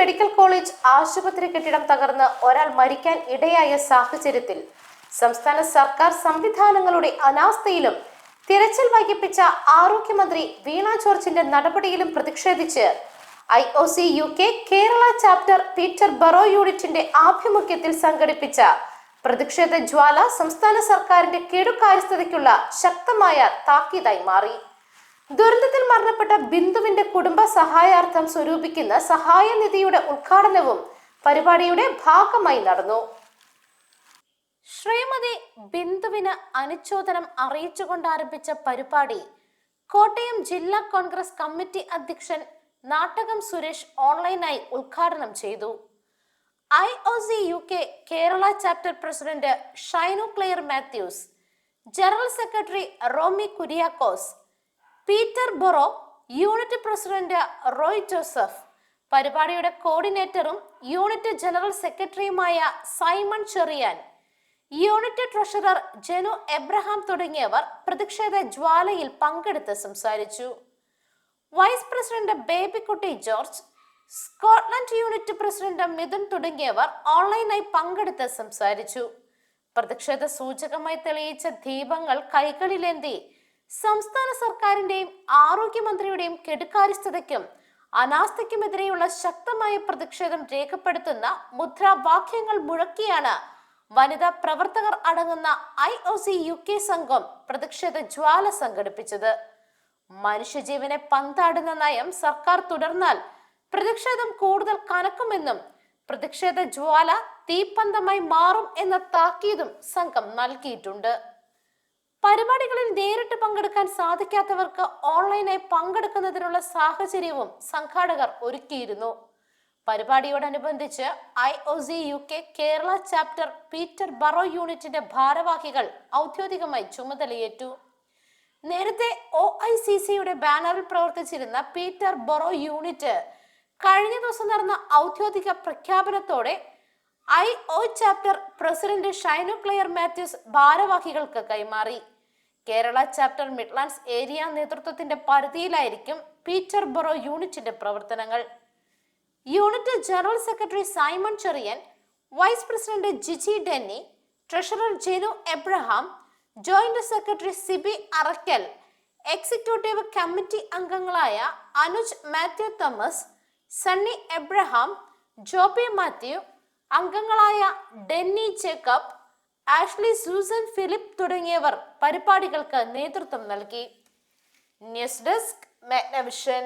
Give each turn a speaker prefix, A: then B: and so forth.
A: Medical college ആശുപത്രി കെട്ടിടം തകർന്ന് ഒരാൾ മരിക്കാൻ ഇടയായ സാഹചര്യത്തിൽ സംസ്ഥാന സർക്കാർ സംവിധാനങ്ങളുടെ അനാസ്ഥയിലും തിരച്ചിൽ വൈകിപ്പിച്ച ആരോഗ്യമന്ത്രി വീണ ജോർജിന്റെ നടപടിയിലും പ്രതിഷേധിച്ച് I O C U K Kerala chapter Peterborough യൂണിറ്റിന്റെ ആഭിമുഖ്യത്തിൽ സംഘടിപ്പിച്ച പ്രതിഷേധ ജ്വാല സംസ്ഥാന സർക്കാരിന്റെ കെടുകാര്യസ്ഥതയ്ക്കുള്ള ശക്തമായ താക്കീതായി മാറി. ദുരന്തത്തിൽ മരണപ്പെട്ട ബിന്ദുവിന്റെ കുടുംബ സഹായാർത്ഥം സ്വരൂപിക്കുന്ന സഹായ നിധിയുടെ ഉദ്ഘാടനവും പരിപാടിയുടെ ഭാഗമായി നടന്നു. ശ്രീമതി ബിന്ദുവിന് അനുചോദനം അറിയിച്ചുകൊണ്ട് ആരംഭിച്ച പരിപാടി കോട്ടയം ജില്ലാ കോൺഗ്രസ് കമ്മിറ്റി അധ്യക്ഷൻ നാട്ടകം സുരേഷ് ഓൺലൈനായി ഉദ്ഘാടനം ചെയ്തു. I O C U K Kerala chapter president Shainu Claire Mathews general secretary Romy Kuriakose Peterborough unit president Roy Joseph പരിപാടിയുടെ കോർഡിനേറ്ററും യൂണിറ്റ് ജനറൽ സെക്രട്ടറിയുമായ സൈമൺ ചെറിയാൻ യൂണിറ്റ് ട്രഷറർ ജെനു എബ്രഹാം തുടങ്ങിയവർ പ്രതിഷേധ ജ്വാലയിൽ പങ്കെടുത്ത് സംസാരിച്ചു. Vice president Babykutty George Scotland unit president Mithun തുടങ്ങിയവർ ഓൺലൈനായി പങ്കെടുത്ത് സംസാരിച്ചു. പ്രതിഷേധ സൂചകമായി തെളിയിച്ച ദീപങ്ങൾ കൈകളിലേന്തി സംസ്ഥാന സർക്കാരിന്റെയും ആരോഗ്യമന്ത്രിയുടെയും കെടുകാര്യസ്ഥതയ്ക്കും അനാസ്ഥയ്ക്കുമെതിരെയുള്ള ശക്തമായ പ്രതിഷേധം രേഖപ്പെടുത്തുന്ന മുദ്രാവാക്യങ്ങൾ മുഴക്കിയാണ് വനിതാ പ്രവർത്തകർ അടങ്ങുന്ന I O C U K സംഘം പ്രതിഷേധ ജ്വാല സംഘടിപ്പിച്ചത്. മനുഷ്യജീവനെ പന്താടുന്ന നയം സർക്കാർ തുടർന്നാൽ പ്രതിഷേധം കൂടുതൽ കനക്കുമെന്നും പ്രതിഷേധ ജ്വാല തീപ്പന്തമായി മാറും എന്ന താക്കീതും സംഘം നൽകിയിട്ടുണ്ട്. പരിപാടികളിൽ നേരിട്ട് പങ്കെടുക്കാൻ സാധിക്കാത്തവർക്ക് ഓൺലൈനായി പങ്കെടുക്കുന്നതിനുള്ള സാഹചര്യവും സംഘാടകർ ഒരുക്കിയിരുന്നു. പരിപാടിയോടനുബന്ധിച്ച് I O C U K Kerala chapter Peterborough യൂണിറ്റിന്റെ ഭാരവാഹികൾ ഔദ്യോഗികമായി ചുമതലയേറ്റു. നേരത്തെ ഒ ഐ സി സിയുടെ ബാനറിൽ പ്രവർത്തിച്ചിരുന്ന പീറ്റർ ബറോ യൂണിറ്റ് കഴിഞ്ഞ ദിവസം നടന്ന ഔദ്യോഗിക പ്രഖ്യാപനത്തോടെ I O chapter president Shainu Claire Mathews ഭാരവാഹികൾക്ക് കൈമാറി. കേരള ചാപ്റ്റർ മിഡ്ലാൻഡ്സ് ഏരിയ നേതൃത്വത്തിന്റെ പരിധിയിലായിരിക്കും പീറ്റർ ബൊറോ യൂണിറ്റിന്റെ പ്രവർത്തനങ്ങൾ. Unit general secretary Simon Cherian vice president Jiji Denny treasurer Jenu Abraham joint secretary Sibi Arakkal executive committee അംഗങ്ങളായ അനുജ് മാത്യു തോമസ് സണ്ണി എബ്രഹാം ജോബി മാത്യു അംഗങ്ങളായ ഡെന്നി ജേക്കബ് ആഷ്ലി സൂസൻ ഫിലിപ്പ് തുടങ്ങിയവർ പരിപാടികൾക്ക് നേതൃത്വം നൽകി. News desk Magnavision.